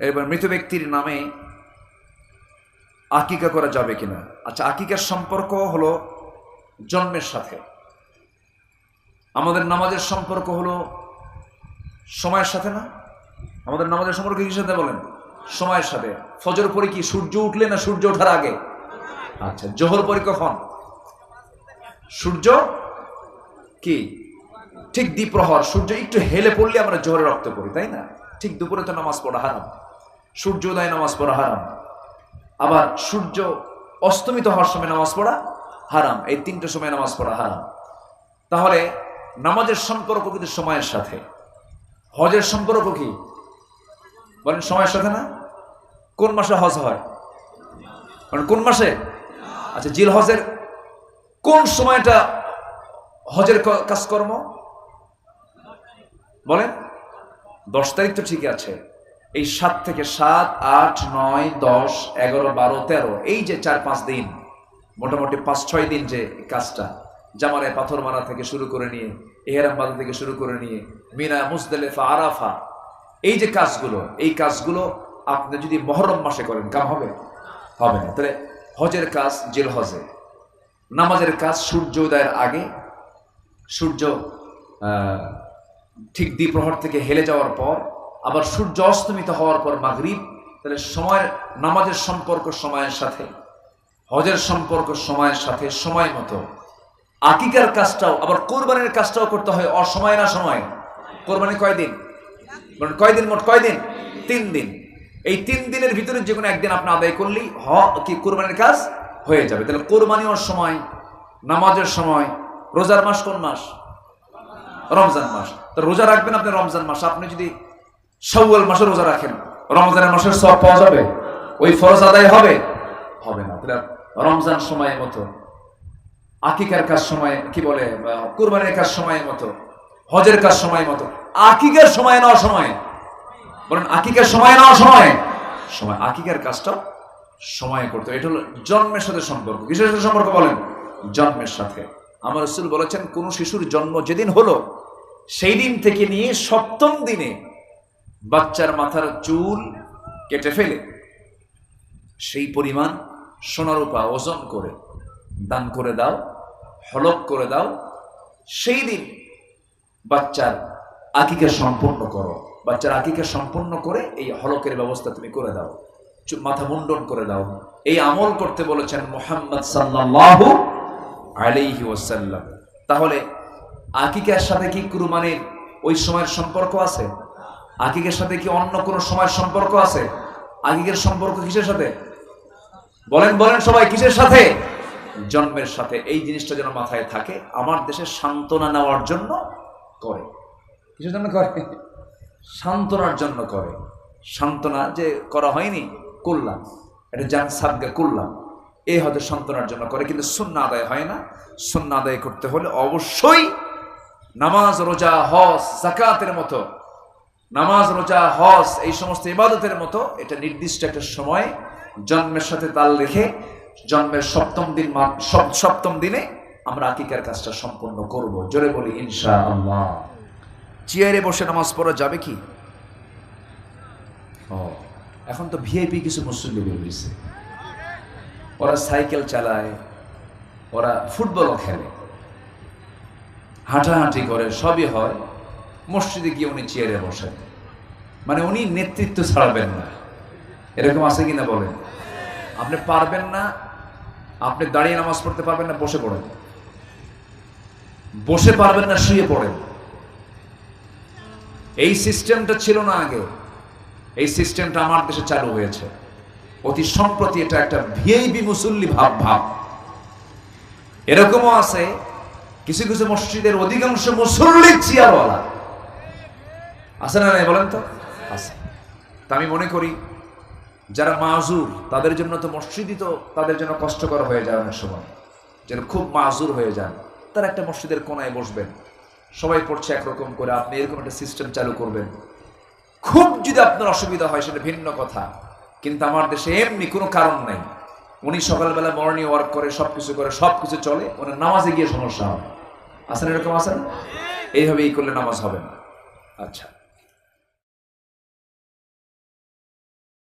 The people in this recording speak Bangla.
এবার মৃত ব্যক্তির নামে আকিকা করা যাবে কিনা? আচ্ছা আকিকার সম্পর্ক হলো জন্মের সাথে। আমাদের নামাজের সম্পর্ক হলো সময়ের সাথে না? আমাদের নামাজের সম্পর্ক কিসের সাথে বলেন? সময়ের সাথে। ফজর পরে কি সূর্য উঠলে না সূর্য ওঠার আগে? আচ্ছা জোহর পরে কখন? সূর্য কি? ঠিক দ্বিপ্রহর। সূর্য একটু হেলে পড়লে আমরা জোহরে রক্ত পড়ি, তাই না? ঠিক দুপুরে তো নামাজ পড়া হারাম। সূর্যোদয় নামাজ পড়া হারাম। আবার সূর্য অস্তমিত হওয়ার সময় নামাজ পড়া হারাম। এই তিনটে সময় নামাজ পড়া হারাম। তাহলে নামাজের সম্পর্ক কিন্তু সময়ের সাথে। হজের সম্পর্ক কি? বলেন সময়ের সাথে না? কোন মাসে হজ হয়? মানে কোন মাসে? আচ্ছা জিল হজের কোন সময়টা হজের কাজকর্ম? বলেন, দশ তারিখ তো ঠিক আছে। এই সাত থেকে সাত, আট, নয়, দশ, এগারো, বারো, তেরো, এই যে চার, পাঁচ দিন, মোটামুটি পাঁচ, ছয় দিন যে কাজটা জামারায় পাথর মারা থেকে শুরু করে নিয়ে, এহেরাম থেকে শুরু করে নিয়ে মিনা মুজদেলেফা, আরাফা, এই যে কাজগুলো, এই কাজগুলো আপনি যদি মহরম মাসে করেন, কাম হবে? হবে না। তাহলে হজের কাজ জেল হজে নামাজের কাজ সূর্য উদয়ের আগে, সূর্য ঠিক দ্বিপ্রহর থেকে হেলে যাওয়ার পর আবার সূর্য অস্তমিত হওয়ার পর মাগরিব, তাহলে সময়ের, নামাজের সম্পর্ক সময়ের সাথে, হজের সম্পর্ক সময়ের সাথে, সময় মতো। আকিকার কাজটাও, আবার কোরবানির কাজটাও করতে হয়, অসময় না সময়? কোরবানি কয়দিন? কয়দিন মোট? কয়দিন? তিন দিন। এই তিন দিনের ভিতরে যে কোনো একদিন আপনি আদায় করলেই হ, কি কোরবানির কাজ হয়ে যাবে। তাহলে কোরবানির সময়, নামাজের সময়, রোজার মাস কোন মাস? রমজান মাস। তো রোজা রাখবেন আপনি রমজান মাস। আপনি যদি সওয়াল মাসে রোজা রাখেন। রমজানের মাসের সব পাওয়া যাবে? ওই ফরজ আদায় হবে? হবে না। রমজান সময়ের মতো, আকিকার কাজ সময়, কি বলে কুরবানির কাজ সময় মতো, হজের কাজ সময় মতো, আকিকার সময় নেওয়া সময়। বলেন, আকিকার সময় নেওয়া সময়? সময়। আকিকার কাজটা সময় করতে। এটা হলো জন্মের সাথে সম্পর্ক। কিসের সাথে সম্পর্ক বলেন? জন্মের সাথে। আমার রসুল বলেছেন, কোন শিশুর জন্ম যেদিন হলো, সেই দিন থেকে নিয়ে সপ্তম দিনে বাচ্চার মাথার চুল কেটে ফেলে, সেই পরিমাণ সোনারূপা ওজন করে দান করে দাও, হলক করে দাও, সেই দিন বাচ্চার আকিকে সম্পন্ন করো। বাচ্চার আকিকে সম্পন্ন করে এই হলকের ব্যবস্থা তুমি করে দাও মাথা মুন্ডন করে দাও। এই আমল করতে বলেছেন মোহাম্মদ সাল্লাল্লাহু আলাইহি ওয়াসাল্লাম। তাহলে আকিকার সাথে কি কুরবানির ওই সময়ের সম্পর্ক আছে? আকিকের সাথে কি অন্য কোনো সময়ের সম্পর্ক আছে? আকিকের সম্পর্ক কিসের সাথে? বলেন বলেন সবাই, কিসের সাথে? জন্মের সাথে। এই জিনিসটা যেন মাথায় থাকে, আমার দেশে সান্ত্বনা নেওয়ার জন্য করে। কিসের জন্য করে? সান্ত্বনার জন্য করে। সান্ত্বনা যে করা হয়নি করলাম এটা জান সাদগা করলাম এই হয়তো সান্ত্বনার জন্য করে, কিন্তু সুন্না আদায় হয় না। সুন্না আদায় করতে হলে অবশ্যই নামাজ, রোজা, হজ জাকাতের মতো নামাজ রোজা হজ এই সমস্ত ইবাদতের মতো এটা নির্দিষ্ট একটা সময় জন্মের সাথে তাল রেখে জন্মের সপ্তম দিন সপ্তম দিনে আমরা আকিকার কাজটা সম্পন্ন করব। জোরে বলি ইনশা আল্লাহ চেয়ারে বসে নামাজ পড়া যাবে কি? এখন তো ভিআইপি কিছু মুসল্লি বের হয়েছে ওরা সাইকেল চালায় ওরা ফুটবলও খেলে। হাঁটাহাঁটি করে সবই হয়। মসজিদে গিয়ে উনি চেয়ারে বসেন। মানে উনি নেতৃত্ব ছাড়বেন না। এরকম আছে কিনা বলেন? আপনি পারবেন না, আপনি দাঁড়িয়ে নামাজ পড়তে পারবেন না, বসে পড়েন। বসে পারবেন না, শুয়ে পড়েন। এই সিস্টেমটা ছিল না আগে। এই সিস্টেমটা আমার দেশে চালু হয়েছে। অতি সম্প্রতি এটা একটা ভিআইপি মুসল্লি ভাব ভাব। এরকমও আছে, কিছু কিছু মসজিদের অধিকাংশ মুসল্লি চেয়ারওয়ালা আছে না নাই বলেন তো? আছে। তা আমি মনে করি, যারা মাজুর, তাদের জন্য তো মসজিদই তো তাদের জন্য কষ্টকর হয়ে যায় অনেক সময়। যেন খুব মাজুর হয়ে যান। তারা একটা মসজিদের কোনায় বসবেন। সবাই পড়ছে একরকম করে, আপনি এরকম একটা সিস্টেম চালু করবেন। খুব যদি আপনার অসুবিধা হয়, সেটা ভিন্ন কথা। কিন্তু আমার দেশে এমনি কোনো কারণ নাই। উনি সকালবেলা মর্নিং ওয়ার্ক করে সব কিছু করে সব কিছু চলে, ওনার নামাজে গিয়ে সমস্যা হবে। আসেন এরকম আসেন এইভাবে এই করলে নামাজ হবে না। আচ্ছা।